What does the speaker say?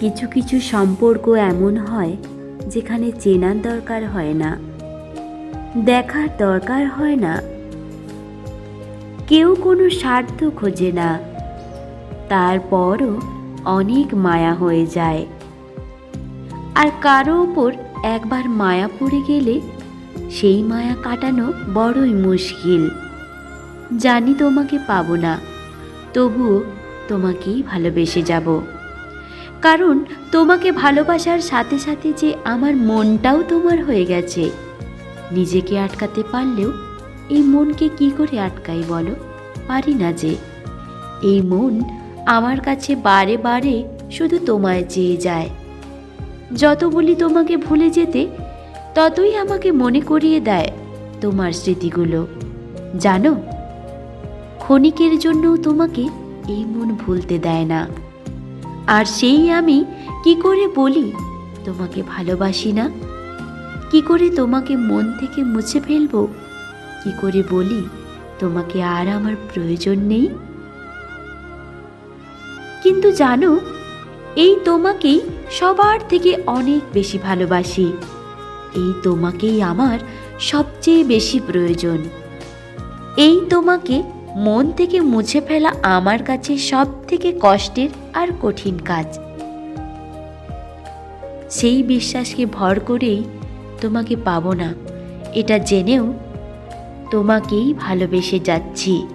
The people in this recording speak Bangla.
কিছু কিছু সম্পর্ক এমন হয় যেখানে চেনার দরকার হয় না, দেখার দরকার হয় না। কেউ কোনো স্বার্থ খোঁজে না, তারপরও অনেক মায়া হয়ে যায়। আর কারও ওপর একবার মায়া পড়ে গেলে সেই মায়া কাটানো বড়ই মুশকিল। জানি তোমাকে পাবো না, তবুও তোমাকেই ভালোবেসে যাব। কারণ তোমাকে ভালোবাসার সাথে সাথে যে আমার মনটাও তোমার হয়ে গেছে। নিজেকে আটকাতে পারলেও এই মনকে কি করে আটকাই বলো? পারি না যে। এই মন আমার কাছে বারে বারে শুধু তোমায় চেয়ে যায়। যত বলি তোমাকে ভুলে যেতে, ততই আমাকে মনে করিয়ে দেয় তোমার স্মৃতিগুলো। জানো? ক্ষণিকের জন্যও তোমাকে এই মন ভুলতে দেয় না। আর সেই আমি কি করে বলি? তোমাকে ভালোবাসি না? কি করে তোমাকে মন থেকে মুছে ফেলব? কি করে বলি, তোমাকে আর আমার প্রয়োজন নেই? কিন্তু জানো, এই তোমাকেই সবার থেকে অনেক বেশি ভালোবাসি। এই তোমাকেই আমার সবচেয়ে বেশি প্রয়োজন। এই তোমাকে মন থেকে মুছে ফেলা আমার কাছে সব থেকে কষ্টের আর কঠিন কাজ। সেই বিশ্বাসকে ভর করেই তোমাকে পাবো না। এটা জেনেও তোমাকেই ভালোবেসে যাচ্ছি।